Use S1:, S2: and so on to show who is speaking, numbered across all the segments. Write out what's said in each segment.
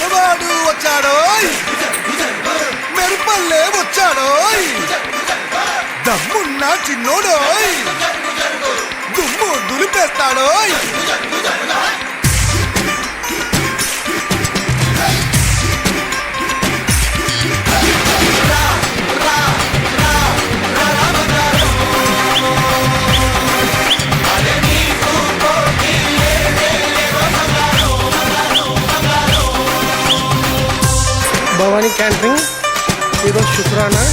S1: మనవాడు వచ్చాడో మెరుపల్లే వచ్చాడో దమ్మున్న చిన్నోడోయ్! దుమ్ము దులిపేస్తాడోయ్!
S2: భవానీ క్యాంటరింగ్ ఈరోజు శుక్రానా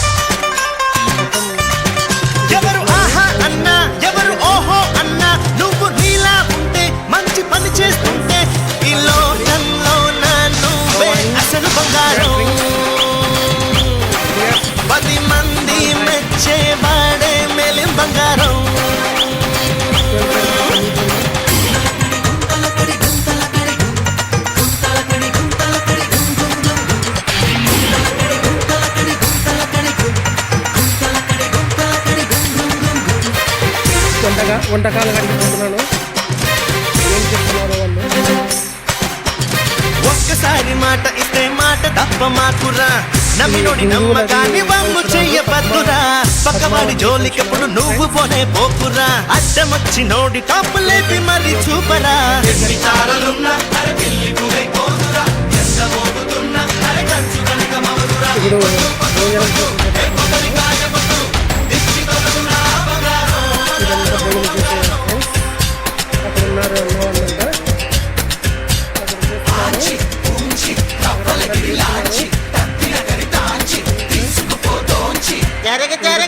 S2: వంటకాలు కట్టుకుంటున్నాను ఏం చెప్తున్నారు వాళ్ళు?
S3: ఒక్కసారి మాట ఇస్తే మాట తప్ప మాకురా. నమ్మినోడి నమ్మకాన్ని వమ్ము చెయ్యబద్దురా. పక్కవాడి జోలికెప్పుడు నువ్వు పోనే పోకురా. అడ్డమొచ్చి నోడి టాపు లేపి మరి చూపరా. ఎన్ని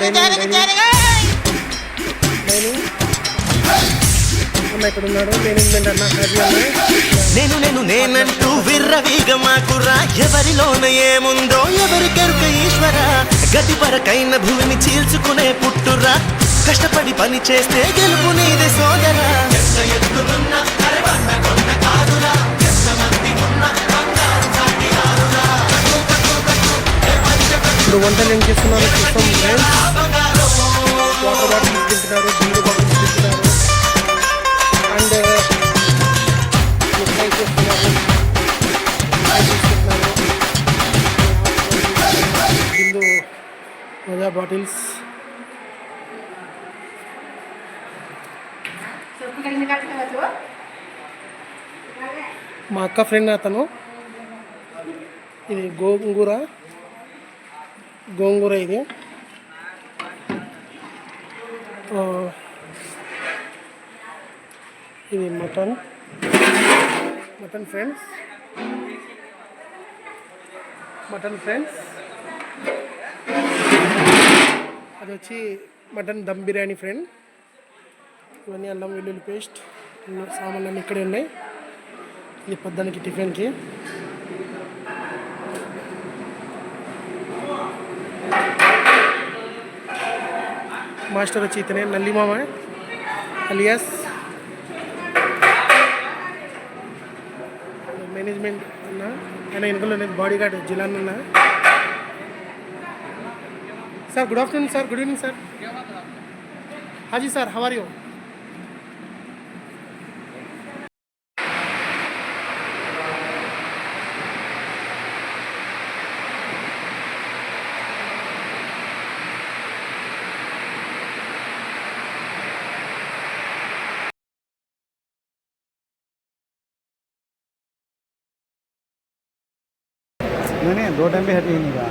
S2: నేను
S3: నేను నేను నేనంటూ విర్రవీగ మాకురా. ఎవరిలోన ఏముందో ఎవరికెరుక ఈశ్వర. గతి పరకైన భూమిని చీల్చుకునే పుట్టురా. కష్టపడి పని చేస్తే గెలుపు నీదే సోదరా.
S2: ఇప్పుడు వంటలు ఏం చేస్తున్నారు? చూస్తాం ఫ్రెండ్స్ వాటర్ బాటిల్స్ తింటున్నారు బీరు బాటిల్స్ తింటున్నారు అండ్ మిఠాయి చేస్తున్నారు మిఠాయి బాటిల్స్ మా అక్క ఫ్రెండ్ అతను. ఇది గోంగూర. గోంగూర ఇది. ఇది mutton. Mutton friends. Mutton friends. అది వచ్చి మటన్ దమ్ బిర్యానీ ఫ్రెండ్. ఇవన్నీ అల్లం వెల్లుల్లి పేస్ట్ సామాన్లు అన్నీ ఇక్కడే ఉన్నాయి. ఇది పొద్దానికి టిఫిన్కి. మాస్టర్ వచ్చి ఇతనే నల్లిమామ అలియాస్. మేనేజ్మెంట్ అన్న ఆయన వెనుకలో నేను బాడీ గార్డ్ జిలాన్ అన్న. Sir good afternoon sir good evening sir. Haji sir how are you
S4: नहीं नहीं दो टाइम भी हटी नहीं रहा